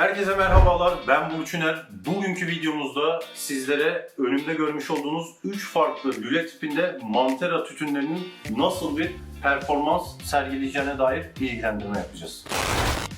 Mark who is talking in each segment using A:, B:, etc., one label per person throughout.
A: Herkese merhabalar, ben Burçuner. Bugünkü videomuzda sizlere önümde görmüş olduğunuz 3 farklı lüle tipinde mantera tütünlerinin nasıl bir performans sergileyeceğine dair bilgilendirme yapacağız.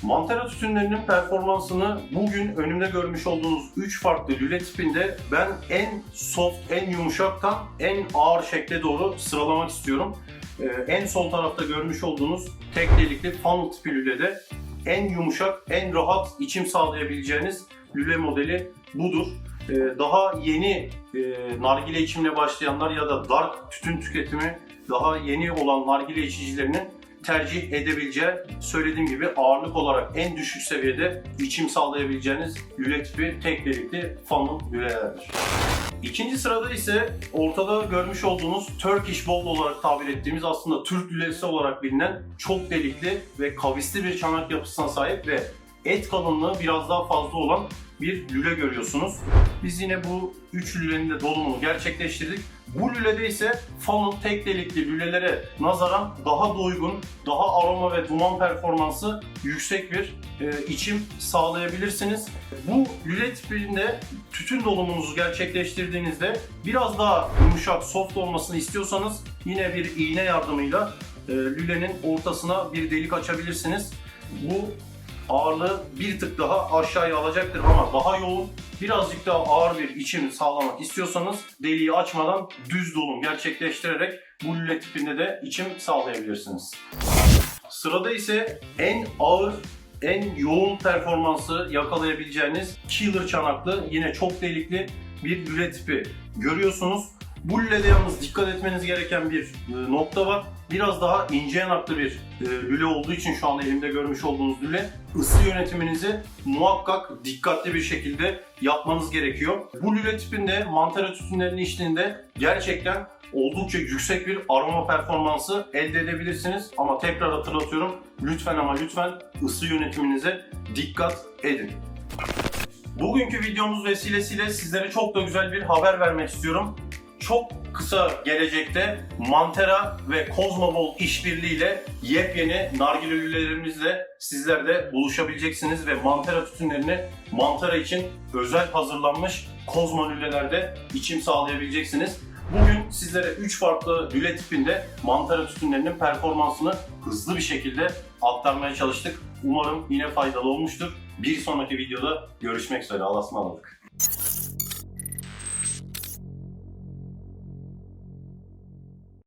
A: Mantera tütünlerinin performansını bugün önümde görmüş olduğunuz 3 farklı lüle tipinde ben en soft, en yumuşaktan en ağır şekle doğru sıralamak istiyorum. Ee, en sol tarafta görmüş olduğunuz tek delikli funnel tipi lülede en yumuşak, en rahat içim sağlayabileceğiniz lüle modeli budur. Ee, daha yeni e, nargile içimine başlayanlar ya da dark tütün tüketimi daha yeni olan nargile içicilerinin tercih edebileceği söylediğim gibi ağırlık olarak en düşük seviyede içim sağlayabileceğiniz lüle tipi tek delikli funnel lülelerdir. İkinci sırada ise ortada görmüş olduğunuz Turkish Bowl olarak tabir ettiğimiz aslında Türk lülesi olarak bilinen çok delikli ve kavisli bir çanak yapısına sahip ve et kalınlığı biraz daha fazla olan bir lüle görüyorsunuz. Biz yine bu üç lülenin de dolumunu gerçekleştirdik. Bu lülede ise funnel tek delikli lülelere nazaran daha doygun, daha aroma ve duman performansı yüksek bir e, içim sağlayabilirsiniz. Bu lüle tipinde tütün dolumunuzu gerçekleştirdiğinizde biraz daha yumuşak, soft olmasını istiyorsanız yine bir iğne yardımıyla e, lülenin ortasına bir delik açabilirsiniz. Bu ağırlığı bir tık daha aşağıya alacaktır ama daha yoğun, birazcık daha ağır bir içim sağlamak istiyorsanız deliği açmadan düz dolum gerçekleştirerek bu lüle tipinde de içim sağlayabilirsiniz. Sırada ise en ağır, en yoğun performansı yakalayabileceğiniz killer çanaklı, yine çok delikli bir lüle tipi görüyorsunuz. Bu lülede yalnız dikkat etmeniz gereken bir e, nokta var. Biraz daha ince yanaklı bir e, lüle olduğu için şu anda elimde görmüş olduğunuz lüle ısı yönetiminizi muhakkak dikkatli bir şekilde yapmanız gerekiyor. Bu lüle tipinde mantara tütünlerini içtiğinde gerçekten oldukça yüksek bir aroma performansı elde edebilirsiniz. Ama tekrar hatırlatıyorum lütfen ama lütfen ısı yönetiminize dikkat edin. Bugünkü videomuz vesilesiyle sizlere çok da güzel bir haber vermek istiyorum. Çok kısa gelecekte Mantera ve Cosmobol işbirliğiyle yepyeni nargilelerimizle sizler de buluşabileceksiniz ve Mantera tütünlerini Mantera için özel hazırlanmış Cosmo lülelerde içim sağlayabileceksiniz. Bugün sizlere 3 farklı lüle tipinde Mantera tütünlerinin performansını hızlı bir şekilde aktarmaya çalıştık. Umarım yine faydalı olmuştur. Bir sonraki videoda görüşmek üzere. Allah'a ısmarladık.